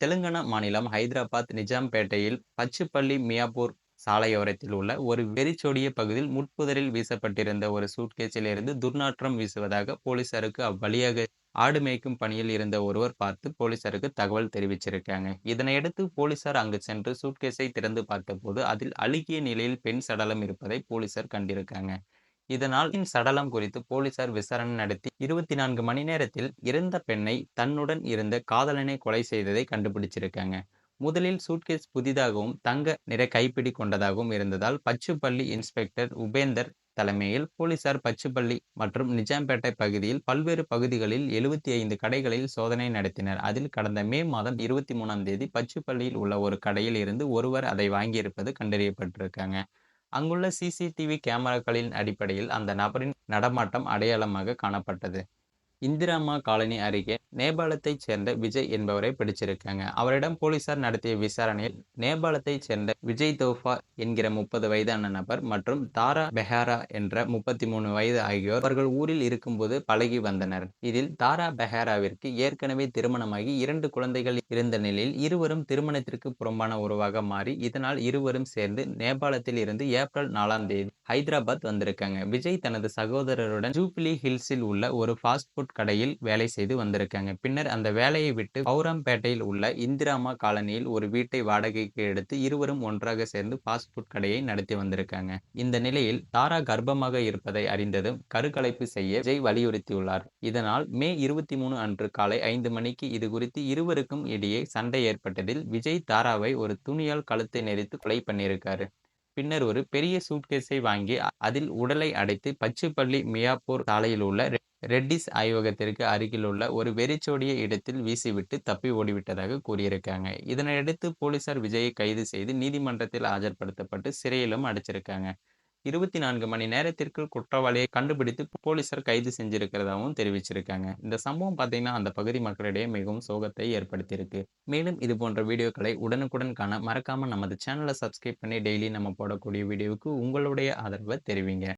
தெலுங்கானா மாநிலம் ஹைதராபாத் நிஜாம்பேட்டையில் பச்சுப்பள்ளி மியாப்பூர் சாலையோரத்தில் உள்ள ஒரு வெறிச்சோடிய பகுதியில் முட்புதரில் வீசப்பட்டிருந்த ஒரு சூட்கேஸில் இருந்து துர்நாற்றம் வீசுவதாக போலீசாருக்கு அவ்வழியாக ஆடு மேய்க்கும் பணியில் இருந்த ஒருவர் பார்த்து போலீசாருக்கு தகவல் தெரிவிச்சிருக்காங்க. இதனையடுத்து போலீசார் அங்கு சென்று சூட்கேஸை திறந்து பார்த்தபோது அதில் அழுகிய நிலையில் பெண் சடலம் இருப்பதை போலீசார் கண்டிருக்காங்க. இதனால் சடலம் குறித்து போலீசார் விசாரணை நடத்தி இருபத்தி நான்கு மணி நேரத்தில் இறந்த பெண்ணை தன்னுடன் இருந்த காதலனை கொலை செய்ததை கண்டுபிடிச்சிருக்காங்க. முதலில் சூட்கேஸ் புதிதாகவும் தங்க நிற கைப்பிடி கொண்டதாகவும் இருந்ததால் பச்சுப்பள்ளி இன்ஸ்பெக்டர் உபேந்தர் தலைமையில் போலீசார் பச்சுப்பள்ளி மற்றும் நிஜாம்பேட்டை பகுதியில் பல்வேறு பகுதிகளில் எழுபத்தி ஐந்து கடைகளில் சோதனை நடத்தினர். அதில் கடந்த மே மாதம் இருபத்தி மூணாம் தேதி பச்சுப்பள்ளியில் உள்ள ஒரு கடையில் இருந்து ஒருவர் அதை வாங்கியிருப்பது கண்டறியப்பட்டிருக்காங்க. அங்குள்ள சிசிடிவி கேமராக்களின் அடிப்படையில் அந்த நபரின் நடமாட்டம் அடையாளமாக காணப்பட்டது. இந்திராமா காலனி அருகே நேபாளத்தைச் சேர்ந்த விஜய் என்பவரை பிடிச்சிருக்காங்க. அவரிடம் போலீசார் நடத்திய விசாரணையில் நேபாளத்தைச் சேர்ந்த விஜய் தோஃபா என்கிற முப்பது வயதான நபர் மற்றும் தாரா பெஹாரா என்ற முப்பத்தி மூணு வயது ஆகியோர் அவர்கள் ஊரில் இருக்கும்போது பழகி வந்தனர். இதில் தாரா பெஹாராவிற்கு ஏற்கனவே திருமணமாகி இரண்டு குழந்தைகள் இருந்த நிலையில் இருவரும் திருமணத்திற்கு புறம்பான உறவாக மாறி இதனால் இருவரும் சேர்ந்து நேபாளத்தில் இருந்து ஏப்ரல் நாலாம் தேதி ஹைதராபாத் வந்திருக்காங்க. விஜய் தனது சகோதரருடன் ஜூப்ளி ஹில்ஸில் உள்ள ஒரு ஃபாஸ்ட் ஃபுட் கடையில் வேலை செய்து வந்திருக்காங்க. பின்னர் அந்த வேலையை விட்டு பௌரம்பேட்டையில் உள்ள இந்திராமா காலனியில் ஒரு வீட்டை வாடகைக்கு எடுத்து இருவரும் ஒன்றாக சேர்ந்து ஃபாஸ்ட் ஃபுட் கடையை நடத்தி வந்திருக்காங்க. இந்த நிலையில் தாரா கர்ப்பமாக இருப்பதை அறிந்ததும் கருக்கலைப்பு செய்ய விஜய் வலியுறுத்தியுள்ளார். இதனால் மே இருபத்தி மூணு அன்று காலை ஐந்து மணிக்கு இது குறித்து இருவருக்கும் இடையே சண்டை ஏற்பட்டதில் விஜய் தாராவை ஒரு துணியால் கழுத்தை நெரித்து கொலை பண்ணியிருக்காரு. பின்னர் ஒரு பெரிய சூட்கேஸை வாங்கி அதில் உடலை அடைத்து பச்சுப்பள்ளி மியாப்பூர் சாலையில் உள்ள ரெட்டிஸ் ஆய்வகத்திற்கு அருகிலுள்ள ஒரு வெறிச்சோடிய இடத்தில் வீசிவிட்டு தப்பி ஓடிவிட்டதாக கூறியிருக்காங்க. இதனையடுத்து போலீசார் விஜயை கைது செய்து நீதிமன்றத்தில் ஆஜர்படுத்தப்பட்டு சிறையிலும் அடைச்சிருக்காங்க. இருபத்தி நான்கு மணி நேரத்திற்குள் குற்றவாளியை கண்டுபிடித்து போலீசார் கைது செஞ்சிருக்கிறதாகவும் தெரிவிச்சிருக்காங்க. இந்த சம்பவம் பார்த்தீங்கன்னா அந்த பகுதி மக்களிடையே மிகவும் சோகத்தை ஏற்படுத்தியிருக்கு. மேலும் இது போன்ற வீடியோக்களை உடனுக்குடன் காண மறக்காம நமது சேனலை சப்ஸ்கிரைப் பண்ணி டெய்லி நம்ம போடக்கூடிய வீடியோவுக்கு உங்களுடைய ஆதரவை தெரிவிங்க.